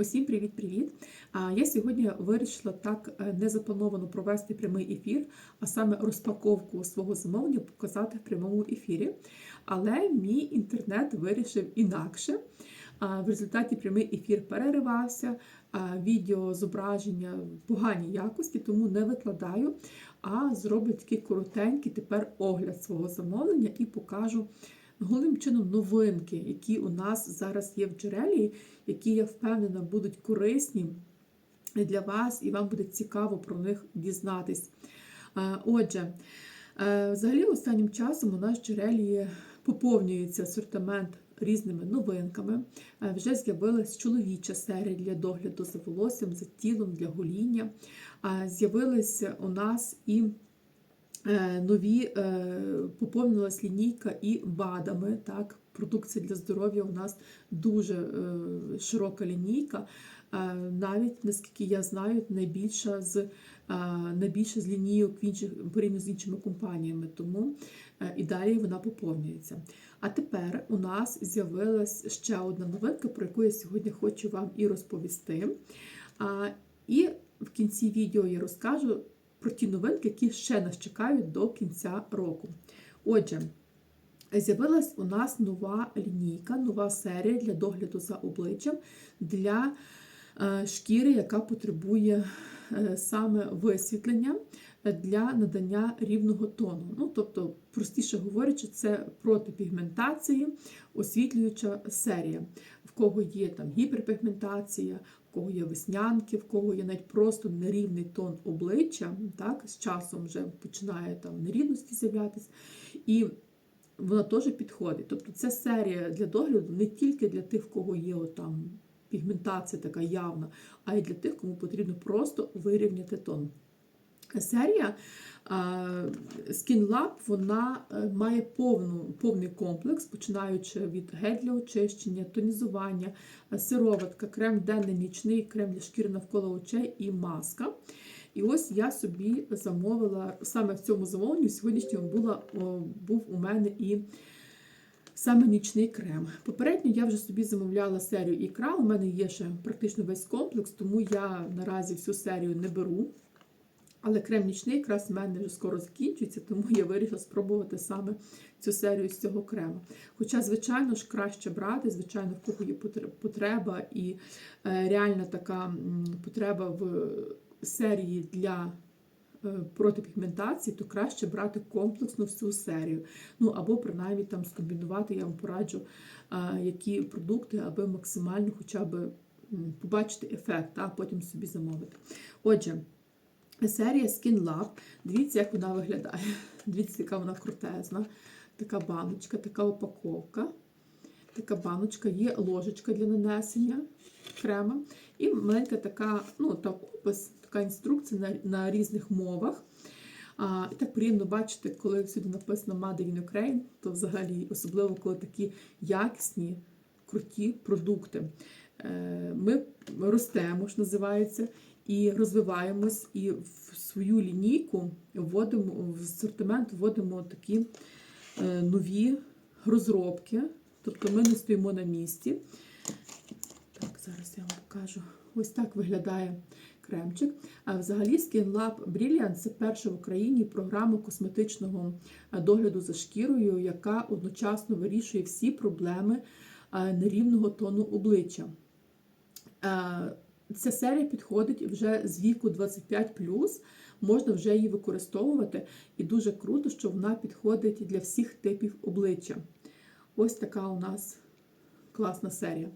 Усім привіт-привіт! Я сьогодні вирішила так е, незаплановано провести прямий ефір, а саме розпаковку свого замовлення показати в прямому ефірі. Але мій інтернет вирішив інакше. В результаті прямий ефір переривався, відео зображення в поганій якості, тому не викладаю, а зроблю такий коротенький тепер огляд свого замовлення і покажу. Головним чином новинки, які у нас зараз є в джерелі, які я впевнена будуть корисні для вас, і вам буде цікаво про них дізнатись. Отже, е, взагалі, останнім часом у нас в джерелі поповнюється асортимент різними новинками. Е, вже з'явилась чоловіча серія для догляду за волоссям, за тілом, для гоління. З'явилися у нас і Е, нові е, поповнилась лінійка і БАДами. Так, Продукція для здоров'я у нас дуже е, широка лінійка. Навіть, наскільки я знаю, найбільша з найбільша з лінійок в інших порівняно з іншими компаніями, тому і далі вона поповнюється. А тепер у нас з'явилась ще одна новинка, про яку я сьогодні хочу вам і розповісти. І в кінці відео я розкажу про ті новинки, які ще нас чекають до кінця року. Отже, з'явилась у нас нова лінійка, нова серія для догляду за обличчям для е, шкіри, яка потребує е, саме висвітлення для надання рівного тону. Ну, Тобто, простіше говорячи, це проти пігментації, освітлююча серія, кого є там гіперпігментація, в кого є веснянки, в кого є навіть просто нерівний тон обличчя, так, з часом вже починає там нерівності з'являтися. І вона теж підходить. Тобто це серія для догляду не тільки для тих, в кого є там пігментація така явна, а й для тих, кому потрібно просто вирівняти тон. Серія Skin Lab вона е, має повну, повний комплекс, починаючи від гель для очищення, тонізування, сироватка, крем денний нічний, крем для шкіри навколо очей і маска. І ось я собі замовила саме в цьому замовленні, сьогоднішньому була, був у мене і саме нічний крем. Попередньо я вже собі замовляла серію ікра. У мене є ще практично весь комплекс, тому я наразі всю серію не беру. Але крем нічний якраз в мене вже скоро закінчується, тому я вирішила спробувати саме цю серію з цього крему. Хоча, звичайно ж, краще брати, звичайно, в кого є потреба і е, реальна така потреба в серії для е, протипігментації, то краще брати комплексно всю серію. Ну або принаймні там скомбінувати, я вам пораджу, е, які продукти, аби максимально хоча б побачити ефект, а потім собі замовити. Отже. Серія Skin Lab. Дивіться, як вона виглядає. Дивіться, яка вона крутезна. Така баночка, така упаковка. Така баночка, є ложечка для нанесення крема. І маленька така, ну, так, опис, така інструкція на на різних мовах. А, І так приємно бачити, коли всюди написано Made in Ukraine, то взагалі, особливо, коли такі якісні, круті продукти. Е, ми ростемо, що називається і розвиваємось, і в свою лінійку вводимо в асортимент вводимо такі е, нові розробки. Тобто ми не стоїмо на місці. Так, зараз я вам покажу. Ось так виглядає кремчик. А взагалі Skin Lab Brilliant це перша в Україні програма косметичного е, догляду за шкірою, яка одночасно вирішує всі проблеми е, нерівного тону обличчя. Ця серія підходить вже з віку 25, можна вже її використовувати, і дуже круто, що вона підходить для всіх типів обличчя. Ось така у нас класна серія.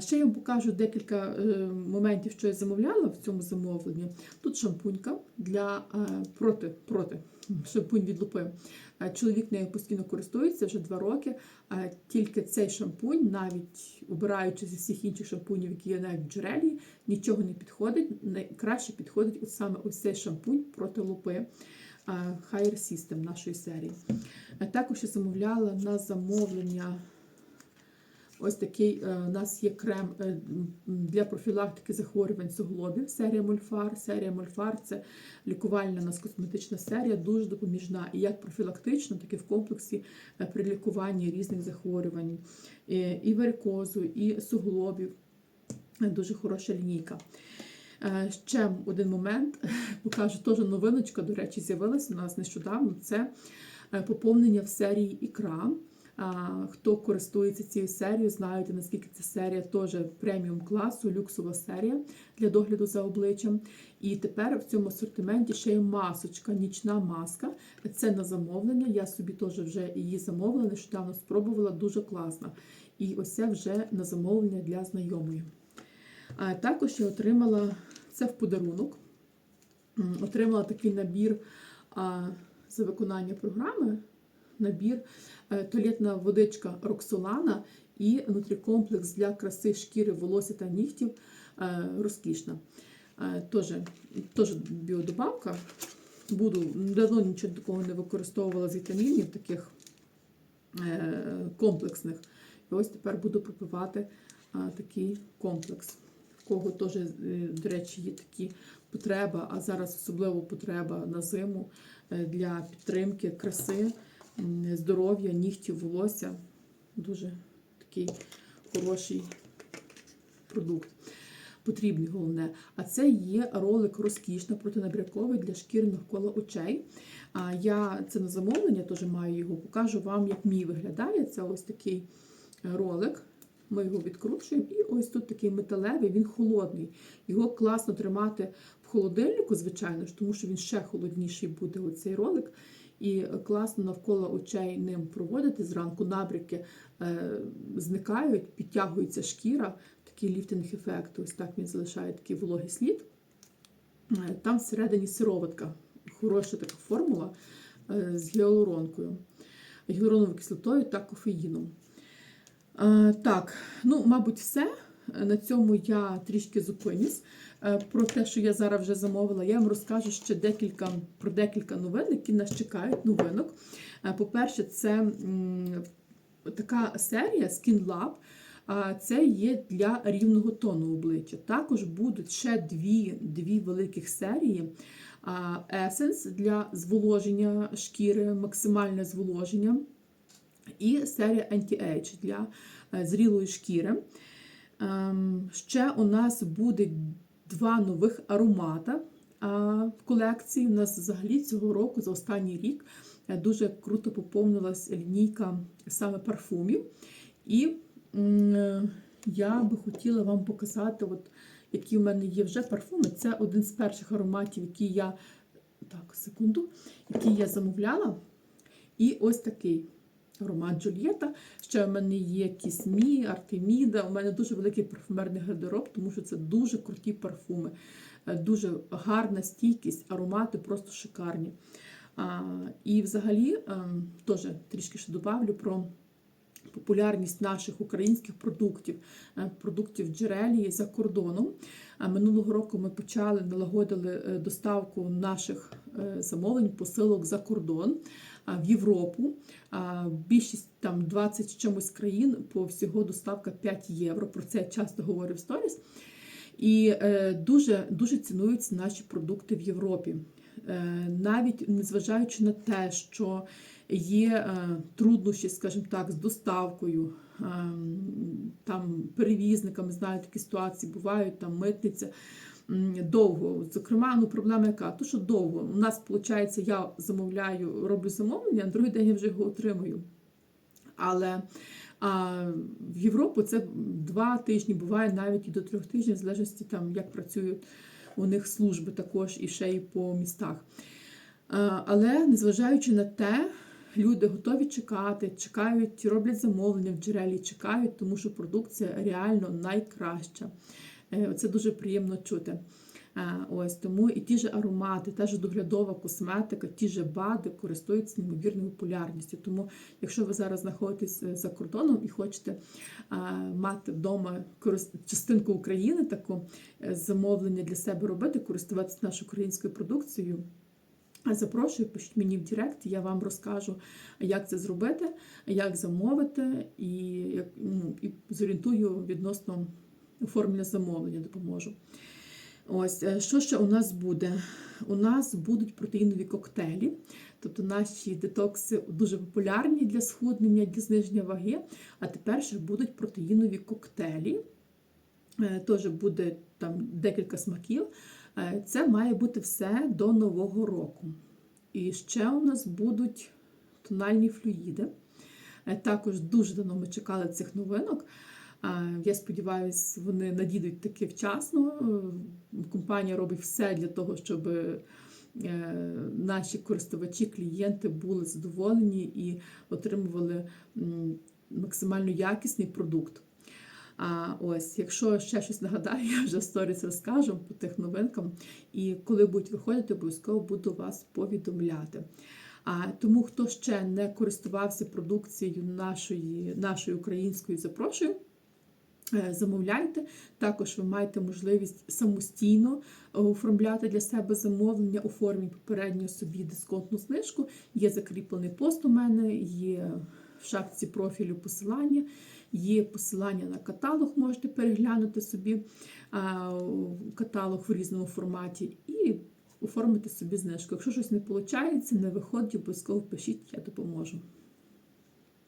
Ще я вам покажу декілька е, моментів, що я замовляла в цьому замовленні. Тут шампунька для е, проти, проти шампунь від лупи. Е, чоловік нею постійно користується вже два роки. Тільки цей шампунь, навіть обираючи зі всіх інших шампунів, які є навіть в джерелі, нічого не підходить. Найкраще підходить от саме ось цей шампунь проти лупи. Higher System нашої серії. Також я замовляла на замовлення Ось такий е, у нас є крем е, для профілактики захворювань суглобів, серія Мольфар. Серія Мольфар це лікувальна у нас косметична серія, дуже допоміжна і як профілактично, так і в комплексі е, при лікуванні різних захворювань, і варикозу, і суглобів. Дуже хороша лінійка. Ще один момент, покажу теж новиночка, до речі, з'явилася у нас нещодавно. Це поповнення в серії ікра. Хто користується цією серією, знаєте, наскільки ця серія теж преміум класу, люксова серія для догляду за обличчям. І тепер в цьому асортименті ще є масочка, нічна маска. Це на замовлення. Я собі теж вже її замовила, нещодавно спробувала, дуже класна. І ось це вже на замовлення для знайомої. Також я отримала це в подарунок. Отримала такий набір за виконання програми. Набір е, туалетна водичка Роксолана і нутрікомплекс для краси шкіри, волосся та нігтів е, розкішна. Е, Теж, біодобавка. Буду давно нічого такого не використовувала з вітамінів, таких комплексних. І ось тепер буду пропивати такий комплекс. Кого теж, до речі, є такі потреба, а зараз особливо потреба на зиму для підтримки краси, здоров'я, нігтів, волосся. Дуже такий хороший продукт. Потрібний головне. А це є ролик розкішно протинабряковий для шкіри навколо очей. А я це на замовлення теж маю його, покажу вам, як мій виглядає. Це ось такий ролик. Ми його відкручуємо, і ось тут такий металевий, він холодний. Його класно тримати в холодильнику, звичайно ж, тому що він ще холодніший буде оцей ролик. І класно навколо очей ним проводити зранку набряки е, зникають, підтягується шкіра, такий ліфтинг-ефект. Ось так він залишає такий вологий слід. Е, Там всередині сироватка, хороша така формула е, з гіалуронкою, гіалуроновою кислотою та кофеїном. Так, ну, мабуть, все. На цьому я трішки зупинюсь. Е, Про те, що я зараз вже замовила, я вам розкажу ще декілька про декілька новин, які нас чекають. Новинок. Е, По-перше, це така серія Skin Lab. Це є для рівного тону обличчя. Також будуть ще дві, дві великих серії. Essence для зволоження шкіри, максимальне зволоження. І серія Anti-Age для е, зрілої шкіри. Ем, Ще у нас буде два нових аромата в колекції. У нас взагалі цього року, за останній рік, е, дуже круто поповнилась лінійка саме парфумів. І е, я би хотіла вам показати, от, які в мене є вже парфуми. Це один з перших ароматів, який я так, секунду, який я замовляла. І ось такий аромат Джульєта. Ще в мене є Кісмі, Артеміда. У мене дуже великий парфумерний гардероб, тому що це дуже круті парфуми, Е, дуже гарна стійкість, аромати просто шикарні. А, І взагалі ем, теж трішки ще добавлю про. Популярність наших українських продуктів, е, продуктів джерелії за кордоном. Минулого року ми почали налагодили е, доставку наших е, замовлень, посилок за кордон в Європу. Більшість там 20 з чимось країн по всього доставка 5 євро. Про це я часто говорю в сторіс. І е, дуже, дуже цінуються наші продукти в Європі. Е, навіть незважаючи на те, що є е, труднощі, скажімо так, з доставкою, там перевізниками, знаю, такі ситуації бувають, там митниця довго. Зокрема, ну проблема яка? То, що довго. У нас, виходить, я замовляю, роблю замовлення, а другий день я вже його отримую. Але а в Європу це два тижні, буває навіть і до трьох тижнів, в залежності там, як працюють у них служби також і ще й по містах. А, Але незважаючи на те, люди готові чекати, чекають, роблять замовлення в джерелі, чекають, тому що продукція реально найкраща. Е, Це дуже приємно чути. Ось тому і ті ж аромати, та ж доглядова косметика, ті ж бади користуються неймовірною популярністю. Тому, якщо ви зараз знаходитесь е, за кордоном і хочете мати вдома частинку України, таку е, замовлення для себе робити, користуватися нашою українською продукцією. Запрошую, пишіть мені в Директ, я вам розкажу, як це зробити, як замовити, і, ну, і зорієнтую відносно оформлення замовлення, допоможу. Ось, е, що ще у нас буде? У нас будуть протеїнові коктейлі, тобто наші детокси дуже популярні для схуднення, для зниження ваги. А тепер ще будуть протеїнові коктейлі. Е, Теж буде там декілька смаків. Е, Це має бути все до Нового року. І ще у нас будуть тональні флюїди. Також дуже давно ми чекали цих новинок. Я сподіваюся, вони надійдуть таки вчасно. Е, Компанія робить все для того, щоб е, наші користувачі, клієнти були задоволені і отримували максимально якісний продукт. А ось, якщо ще щось нагадаю, я вже в сторіс розкажу по тих новинкам. І коли будуть виходити, обов'язково буду вас повідомляти. А тому, хто ще не користувався продукцією нашої, нашої української, запрошую. Е, Замовляйте, також ви маєте можливість самостійно е, оформляти для себе замовлення у формі попередньо собі дисконтну знижку. Є закріплений пост у мене, є в шапці профілю посилання, є посилання на каталог, можете переглянути собі каталог в різному форматі і оформити собі знижку. Якщо щось не виходить, не виходить, обов'язково пишіть, я допоможу.